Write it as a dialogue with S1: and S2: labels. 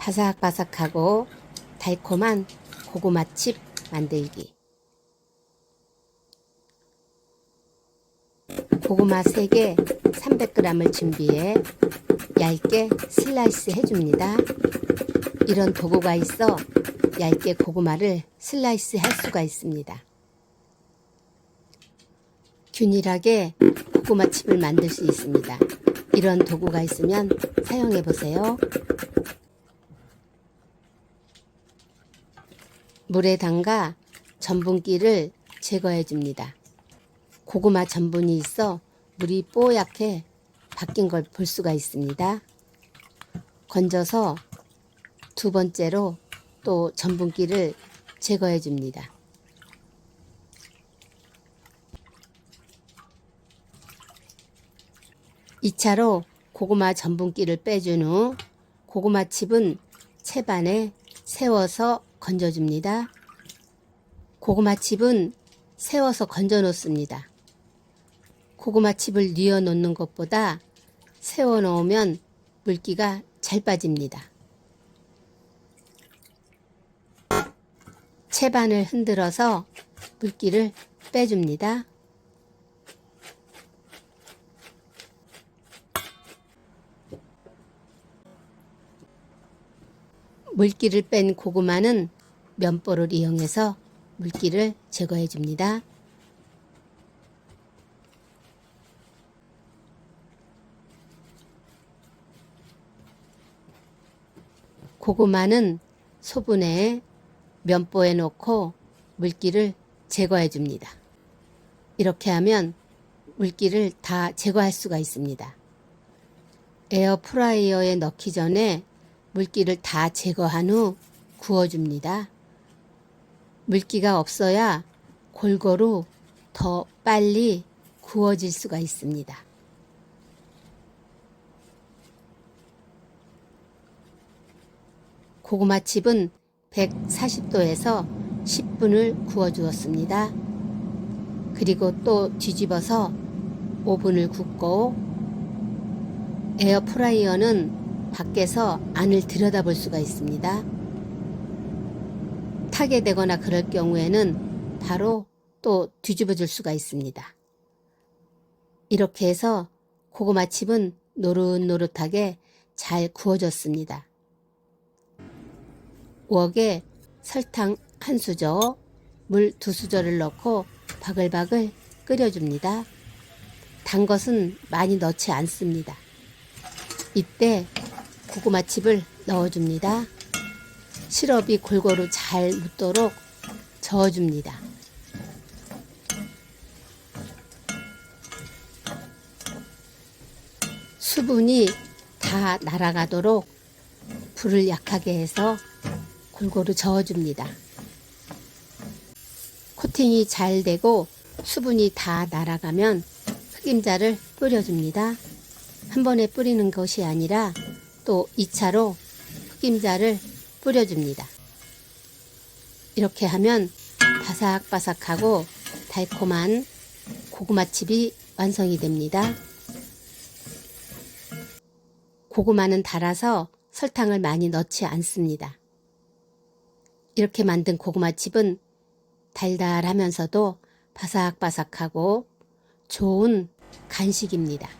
S1: 바삭바삭하고 달콤한 고구마칩 만들기. 고구마 3개 300g을 준비해 얇게 슬라이스 해줍니다. 이런 도구가 있어 얇게 고구마를 슬라이스 할 수가 있습니다. 균일하게 고구마 칩을 만들 수 있습니다. 이런 도구가 있으면 사용해 보세요. 물에 담가 전분기를 제거해 줍니다. 고구마 전분이 있어 물이 뽀얗게 바뀐 걸 볼 수가 있습니다. 건져서 두 번째로 또 전분기를 제거해 줍니다. 이차로 고구마 전분기를 빼준 후 고구마 칩은 채반에 세워서 건져줍니다. 고구마 칩은 세워서 건져 놓습니다. 고구마 칩을 뉘어 놓는 것보다 세워 놓으면 물기가 잘 빠집니다. 채반을 흔들어서 물기를 빼줍니다. 물기를 뺀 고구마는 면보를 이용해서 물기를 제거해 줍니다. 고구마는 소분해 면보에 놓고 물기를 제거해 줍니다. 이렇게 하면 물기를 다 제거할 수가 있습니다. 에어 프라이어에 넣기 전에 물기를 다 제거한 후 구워줍니다. 물기가 없어야 골고루 더 빨리 구워질 수가 있습니다. 고구마칩은 140도에서 10분을 구워 주었습니다. 그리고 또 뒤집어서 5분을 굽고 에어프라이어는 밖에서 안을 들여다볼 수가 있습니다. 타게 되거나 그럴 경우에는 바로 또 뒤집어 줄 수가 있습니다. 이렇게 해서 고구마칩은 노릇노릇하게 잘 구워졌습니다. 웍에 설탕 한 수저, 물 두 수저를 넣고 바글바글 끓여줍니다. 단 것은 많이 넣지 않습니다. 이때 고구마칩을 넣어줍니다. 시럽이 골고루 잘 묻도록 저어줍니다. 수분이 다 날아가도록 불을 약하게 해서 골고루 저어줍니다. 코팅이 잘 되고 수분이 다 날아가면 흑임자를 뿌려줍니다. 한 번에 뿌리는 것이 아니라 또 2차로 흑임자를 뿌려줍니다. 이렇게 하면 바삭바삭하고 달콤한 고구마칩이 완성이 됩니다. 고구마는 달아서 설탕을 많이 넣지 않습니다. 이렇게 만든 고구마칩은 달달하면서도 바삭바삭하고 좋은 간식입니다.